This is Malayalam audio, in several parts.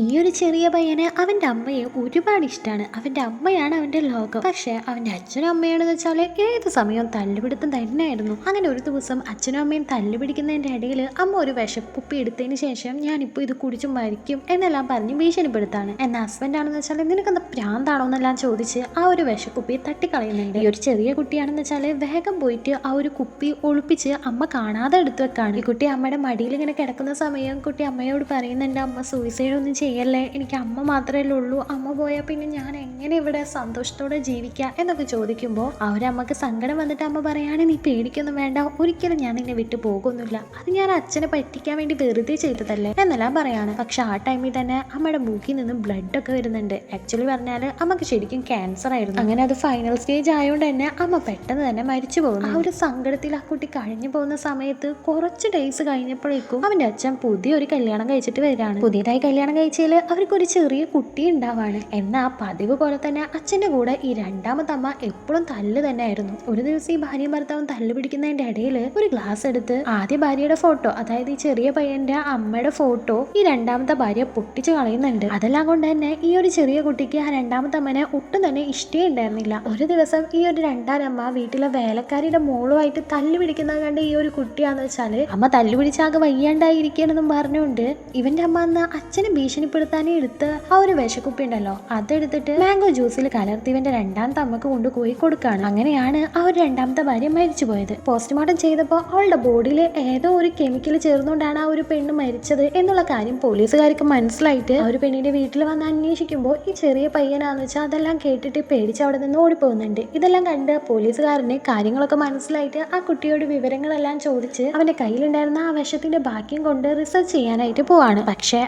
ഈ ഒരു ചെറിയ പയ്യന് അവന്റെ അമ്മയെ ഒരുപാട് ഇഷ്ടമാണ് അവന്റെ അമ്മയാണ് അവന്റെ ലോകം. പക്ഷേ അവന്റെ അച്ഛനും അമ്മയാണെന്ന് വെച്ചാൽ ഏത് സമയവും തല്ലുപിടുത്തം തന്നെയായിരുന്നു. അങ്ങനെ ഒരു ദിവസം അച്ഛനും അമ്മയും തല്ലുപിടിക്കുന്നതിന്റെ ഇടയിൽ അമ്മ ഒരു വിഷക്കുപ്പി എടുത്തതിന് ശേഷം ഞാനിപ്പോൾ ഇത് കുടിച്ചു മരിക്കും എന്നെല്ലാം പറഞ്ഞ് ഭീഷണിപ്പെടുത്താണ്. എന്നാൽ ഹസ്ബൻഡ് ആണെന്ന് വെച്ചാൽ നിനക്കെന്താ പ്രാന്താണോ എന്നെല്ലാം ചോദിച്ച് ആ ഒരു വിശക്കുപ്പി തട്ടിക്കളയുന്നുണ്ട്. ഈ ഒരു ചെറിയ കുട്ടിയാണെന്ന് വെച്ചാൽ വേഗം പോയിട്ട് ആ ഒരു കുപ്പി ഒളിപ്പിച്ച് അമ്മ കാണാതെ എടുത്തു വെക്കാണ്. ഈ കുട്ടി അമ്മയുടെ മടിയിൽ ഇങ്ങനെ കിടക്കുന്ന സമയം കുട്ടി അമ്മയോട് പറയുന്നുണ്ട് അമ്മ സൂയിസൈഡ് ഒന്നും ചെയ്യല്ലേ? എനിക്ക് അമ്മ മാത്രമേ ഉള്ളൂ. അമ്മ പോയാൽ പിന്നെ ഞാൻ എങ്ങനെ ഇവിടെ സന്തോഷത്തോടെ ജീവിക്കാം എന്നൊക്കെ ചോദിക്കുമ്പോൾ അമ്മയ്ക്ക് സങ്കടം വന്നിട്ട് അമ്മ പറയാണ് നീ പേടിക്കൊന്നും വേണ്ട. ഒരിക്കലും ഞാൻ നിന്നെ വിട്ടു പോകുന്നില്ല. അത് ഞാൻ അച്ഛനെ പറ്റിക്കാൻ വേണ്ടി വെറുതെ ചെയ്തതല്ലേ? എന്നെല്ലാം പറയാണ്. പക്ഷെ ആ ടൈമിൽ തന്നെ അമ്മയുടെ മൂക്കിൽ നിന്ന് ബ്ലഡ് ഒക്കെ വരുന്നുണ്ട്. ആക്ച്വലി പറഞ്ഞാൽ അമ്മയ്ക്ക് ശരിക്കും ക്യാൻസർ ആയിരുന്നു. അങ്ങനെ അത് ഫൈനൽ സ്റ്റേജ് ആയതുകൊണ്ട് തന്നെ അമ്മ പെട്ടെന്ന് തന്നെ മരിച്ചു പോകുന്നു. ആ ഒരു സങ്കടത്തിൽ ആ കുട്ടി കഴിഞ്ഞു പോകുന്ന സമയത്ത് കുറച്ച് ഡേയ്സ് കഴിഞ്ഞപ്പോഴേക്കും അവന്റെ അച്ഛൻ പുതിയൊരു കല്യാണം കഴിച്ചിട്ട് വരികയാണ്. പുതിയതായി കല്യാണം കഴിച്ചതിൽ അവർക്കൊരു ചെറിയ കുട്ടി ഉണ്ടാവാണ്. എന്നാൽ പതിവ് പോലെ തന്നെ അച്ഛന്റെ കൂടെ ഈ രണ്ടാമത്തെ അമ്മ എപ്പോഴും തല്ല് തന്നെയായിരുന്നു. ഒരു ദിവസം ഈ ഭാര്യയും ഭർത്താവും തല്ല് പിടിക്കുന്നതിന്റെ ഇടയിൽ ഒരു ഗ്ലാസ് എടുത്ത് ആദ്യ ഭാര്യയുടെ ഫോട്ടോ അതായത് ഈ ചെറിയ പയ്യന്റെ അമ്മയുടെ ഫോട്ടോ ഈ രണ്ടാമത്തെ ഭാര്യ പൊട്ടിച്ചു കളയുന്നുണ്ട്. അതെല്ലാം കൊണ്ട് തന്നെ ഈ ഒരു ചെറിയ കുട്ടിക്ക് ആ രണ്ടാമത്തെ അമ്മനെ ഒട്ടും തന്നെ ഇഷ്ടേ ഉണ്ടായിരുന്നില്ല. ഒരു ദിവസം ഈ ഒരു രണ്ടാനമ്മ വീട്ടിലെ വേലക്കാരിയുടെ മോളുമായിട്ട് തല്ല് പിടിക്കുന്നത് കണ്ട് ഈ ഒരു കുട്ടിയാന്ന് വെച്ചാൽ അമ്മ തല്ല് പിടിച്ചാകെ വയ്യാണ്ടായിരിക്കണെന്നും പറഞ്ഞുകൊണ്ട് ഇവന്റെ അമ്മ അന്ന് അച്ഛനെ ഭീഷണിപ്പെടുത്താനേ എടുത്ത് ആ ഒരു വിശക്കുപ്പി ഉണ്ടല്ലോ അതെടുത്തിട്ട് മാംഗോ ജ്യൂസിൽ കലർത്തി ഇവന്റെ രണ്ടാമത്തെ അമ്മയ്ക്ക് കൊണ്ടുപോയി കൊടുക്കാണ്. അങ്ങനെയാണ് ആ ഒരു രണ്ടാമത്തെ ഭാര്യ മരിച്ചു പോയത്. പോസ്റ്റ്മോർട്ടം ചെയ്തപ്പോൾ അവളുടെ ബോഡിയിൽ ഏതോ ഒരു കെമിക്കൽ ചേർന്നുകൊണ്ടാണ് ആ ഒരു പെണ്ണ് മരിച്ചത് എന്നുള്ള കാര്യം പോലീസുകാർക്ക് മനസ്സിലായിട്ട് ആ ഒരു പെണ്ണിന്റെ വീട്ടിൽ വന്ന് അന്വേഷിക്കുമ്പോൾ ഈ ചെറിയ പയ്യനാന്ന് വെച്ചാൽ അതെല്ലാം കേട്ടിട്ട് പേടിച്ച് അവിടെ നിന്ന് ഓടിപ്പോകുന്നുണ്ട്. ഇതെല്ലാം കണ്ട് പോലീസുകാരന് കാര്യങ്ങളൊക്കെ മനസ്സിലായിട്ട് ആ കുട്ടിയോട് വിവരങ്ങളെല്ലാം ചോദിച്ച് അവന്റെ കയ്യിലുണ്ടായിരുന്ന ആ വിഷത്തിന്റെ ബാക്കിയും കൊണ്ട് റിസർച്ച് ചെയ്യാനായിട്ട് പോവാണ്. പക്ഷേ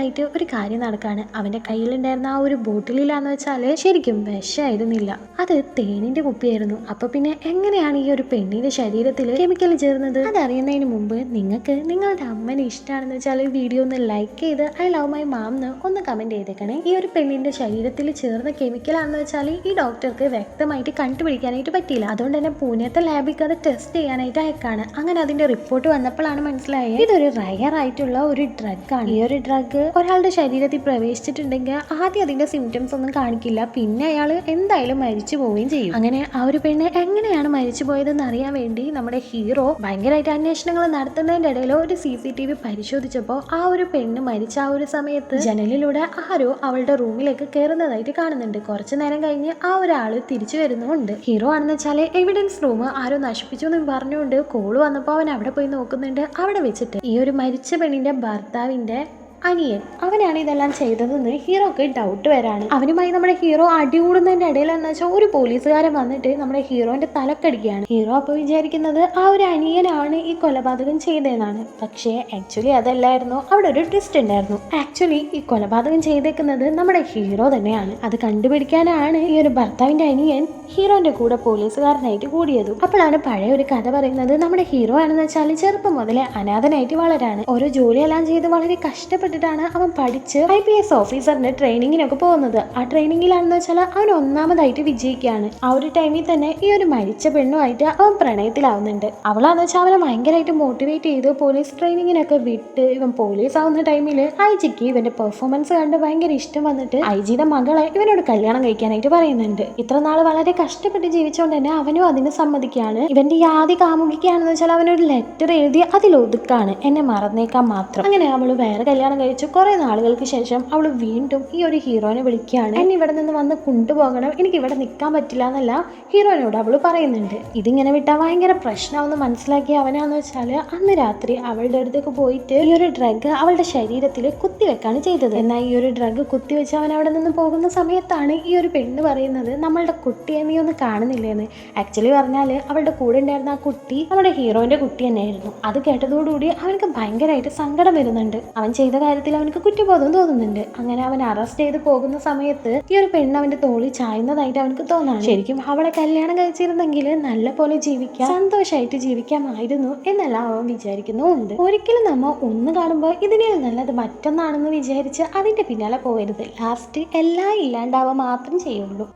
അപ്രതീക്ഷിതമായിട്ട് ഒരു കാര്യം നടക്കാണ്. അവന്റെ കയ്യിലുണ്ടായിരുന്ന ആ ഒരു ബോട്ടിലാന്ന് വെച്ചാൽ ശരിക്കും വിഷമായിരുന്നില്ല അത് തേനിന്റെ കുപ്പിയായിരുന്നു. അപ്പൊ പിന്നെ എങ്ങനെയാണ് ഈ ഒരു പെണ്ണിന്റെ ശരീരത്തിൽ കെമിക്കൽ ചേർന്നത്? അത് അതറിയുന്നതിന് മുമ്പ് നിങ്ങൾക്ക് നിങ്ങളുടെ അമ്മനെ ഇഷ്ടമാണെന്ന് വെച്ചാൽ വീഡിയോ ഒന്ന് ലൈക്ക് ചെയ്ത് ഐ ലവ് മൈ മാം എന്ന് ഒന്ന് കമന്റ് ചെയ്തേക്കണേ. ഈ ഒരു പെണ്ണിന്റെ ശരീരത്തിൽ ചേർന്ന കെമിക്കൽ കെമിക്കലാണെന്ന് വെച്ചാൽ ഈ ഡോക്ടർക്ക് വ്യക്തമായിട്ട് കണ്ടുപിടിക്കാനായിട്ട് പറ്റിയില്ല. അതുകൊണ്ട് തന്നെ പൂനെത്തെ ലാബിക്ക് അത് ടെസ്റ്റ് ചെയ്യാനായിട്ട് അയക്കാണ്. അങ്ങനെ അതിന്റെ റിപ്പോർട്ട് വന്നപ്പോഴാണ് മനസ്സിലായത്. ഇതൊരു റയർ ആയിട്ടുള്ള ഒരു ഡ്രഗ് ആണ്. ഈ ഒരു ഡ്രഗ് ഒരാളുടെ ശരീരത്തിൽ പ്രവേശിച്ചിട്ടുണ്ടെങ്കിൽ ആദ്യം അതിന്റെ സിംറ്റംസ് ഒന്നും കാണിക്കില്ല. പിന്നെ അയാൾ എന്തായാലും മരിച്ചു പോവുകയും ചെയ്യും. അങ്ങനെ ആ ഒരു പെണ്ണ് എങ്ങനെയാണ് മരിച്ചു പോയതെന്ന് അറിയാൻ വേണ്ടി നമ്മുടെ ഹീറോ ഭയങ്കരമായിട്ട് അന്വേഷണങ്ങൾ നടത്തുന്നതിന്റെ ഇടയിൽ ഒരു സി സി ടി വി പരിശോധിച്ചപ്പോൾ ആ ഒരു പെണ്ണ് മരിച്ച ആ ഒരു സമയത്ത് ജനലിലൂടെ ആരോ അവളുടെ റൂമിലേക്ക് കയറുന്നതായിട്ട് കാണുന്നുണ്ട്. കുറച്ചു നേരം കഴിഞ്ഞ് ആ ഒരാൾ തിരിച്ചു വരുന്നുമുണ്ട്. ഹീറോ ആണെന്ന് വെച്ചാൽ എവിഡൻസ് റൂം ആരോ നശിപ്പിച്ചു എന്ന് പറഞ്ഞുകൊണ്ട് കോൾ വന്നപ്പോൾ അവൻ അവിടെ പോയി നോക്കുന്നുണ്ട്. അവിടെ വെച്ചിട്ട് ഈ ഒരു മരിച്ച പെണ്ണിന്റെ ഭർത്താവിന്റെ അനിയൻ. അവനാണ് ഇതെല്ലാം ചെയ്തതെന്ന് ഹീറോക്ക് ഡൗട്ട് വരാണ്. അവനുമായി നമ്മുടെ ഹീറോ അടികൂടുന്നതിന്റെ ഇടയിൽ എന്ന് വെച്ചാൽ ഒരു പോലീസുകാരൻ വന്നിട്ട് നമ്മുടെ ഹീറോന്റെ തലക്കടിക്കുകയാണ്. ഹീറോ അപ്പോൾ വിചാരിക്കുന്നത് ആ ഒരു അനിയനാണ് ഈ കൊലപാതകം ചെയ്തതെന്നാണ്. പക്ഷേ ആക്ച്വലി അതല്ലായിരുന്നു. അവിടെ ഒരു ട്വിസ്റ്റ് ഉണ്ടായിരുന്നു. ആക്ച്വലി ഈ കൊലപാതകം ചെയ്തേക്കുന്നത് നമ്മുടെ ഹീറോ തന്നെയാണ്. അത് കണ്ടുപിടിക്കാനാണ് ഈ ഒരു ഭർത്താവിന്റെ അനിയൻ ഹീറോന്റെ കൂടെ പോലീസുകാരനായിട്ട് കൂടിയതും. അപ്പോഴാണ് പഴയ ഒരു കഥ പറയുന്നത് നമ്മുടെ ഹീറോ ആണെന്ന് വെച്ചാൽ ചെറുപ്പം മുതലേ അനാഥനായിട്ട് വളരാണ്. ഓരോ ജോലിയെല്ലാം ചെയ്ത് വളരെ കഷ്ടപ്പെട്ടിട്ടാണ് അവൻ പഠിച്ച് ഐ പി എസ് ഓഫീസറിന്റെ ട്രെയിനിങ്ങിനൊക്കെ പോകുന്നത്. ആ ട്രെയിനിങ്ങിലാണെന്ന് വെച്ചാൽ അവൻ ഒന്നാമതായിട്ട് വിജയിക്കുകയാണ്. ആ ഒരു ടൈമിൽ തന്നെ ഈ ഒരു മരിച്ച പെണ്ണുമായിട്ട് അവൻ പ്രണയത്തിലാവുന്നുണ്ട്. അവളാന്ന് വെച്ചാൽ അവനെ ഭയങ്കരമായിട്ട് മോട്ടിവേറ്റ് ചെയ്ത് പോലീസ് ട്രെയിനിങ്ങിനൊക്കെ വിട്ട് ഇവൻ പോലീസ് ആവുന്ന ടൈമിൽ ഐ ജിക്ക് ഇവന്റെ പെർഫോമൻസ് കണ്ട് ഭയങ്കര ഇഷ്ടം വന്നിട്ട് ഐ ജിയുടെ മകളെ ഇവനോട് കല്യാണം കഴിക്കാനായിട്ട് പറയുന്നുണ്ട്. ഇത്ര നാൾ വളരെ കഷ്ടപ്പെട്ട് ജീവിച്ചുകൊണ്ട് തന്നെ അവനും അതിന് സമ്മതിക്കുകയാണ്. ഇവന്റെ ഈ ആദ്യ കാമുകിക്കാണെന്ന് വെച്ചാൽ അവനൊരു ലെറ്റർ എഴുതി അതിൽ ഒതുക്കാണ്. എന്നെ മറന്നേക്കാൻ മാത്രം. അങ്ങനെ അവൾ വേറെ കല്യാണം കഴിച്ചു. കുറെ നാളുകൾക്ക് ശേഷം അവൾ വീണ്ടും ഈ ഒരു ഹീറോനെ വിളിക്കുകയാണ്. എന്നെ ഇവിടെ നിന്ന് വന്ന് കൊണ്ടുപോകണം. എനിക്ക് ഇവിടെ നിൽക്കാൻ പറ്റില്ല എന്നല്ല ഹീറോനോട് അവൾ പറയുന്നുണ്ട്. ഇതിങ്ങനെ വിട്ടാൽ ഭയങ്കര പ്രശ്നമാണെന്ന് മനസ്സിലാക്കിയ അവനാന്ന് വെച്ചാൽ അന്ന് രാത്രി അവളുടെ അടുത്തേക്ക് പോയിട്ട് ഈ ഒരു ഡ്രഗ് അവളുടെ ശരീരത്തിൽ കുത്തിവെക്കാണ് ചെയ്തത്. എന്നാൽ ഈ ഒരു ഡ്രഗ് കുത്തിവെച്ച് അവൻ അവിടെ നിന്ന് പോകുന്ന സമയത്താണ് ഈ ഒരു പെണ്ണ് പറയുന്നത് നമ്മളുടെ കുട്ടിയെ നീ ഒന്ന് കാണുന്നില്ലേന്ന്. ആക്ച്വലി പറഞ്ഞാൽ അവളുടെ കൂടെ ഉണ്ടായിരുന്ന ആ കുട്ടി നമ്മുടെ ഹീറോയിന്റെ കുട്ടി തന്നെയായിരുന്നു. അത് കേട്ടതോടുകൂടി അവനക്ക് ഭയങ്കരമായിട്ട് സങ്കടം വരുന്നുണ്ട്. അവൻ ചെയ്ത കാര്യത്തിൽ അവനക്ക് കുറ്റബോധം തോന്നുന്നുണ്ട്. അങ്ങനെ അവൻ അറസ്റ്റ് ചെയ്ത് പോകുന്ന സമയത്ത് ഈ ഒരു പെണ്ണ് അവന്റെ തോളിൽ ചായുന്നതായിട്ട് അവനക്ക് തോന്നാണ്. ശരിക്കും അവളെ കല്യാണം കഴിച്ചിരുന്നെങ്കിൽ നല്ല പോലെ ജീവിക്കാം സന്തോഷമായിട്ട് ജീവിക്കാമായിരുന്നു എന്നല്ല അവൻ വിചാരിക്കുന്നുമുണ്ട്. ഒരിക്കലും നമ്മ ഒന്ന് കാണുമ്പോൾ ഇതിനേൽ നല്ലത് മറ്റൊന്നാണെന്ന് വിചാരിച്ച് അതിന്റെ പിന്നാലെ പോകരുത്. ലാസ്റ്റ് എല്ലാം ഇല്ലാണ്ടാവുക മാത്രം ചെയ്യുള്ളൂ.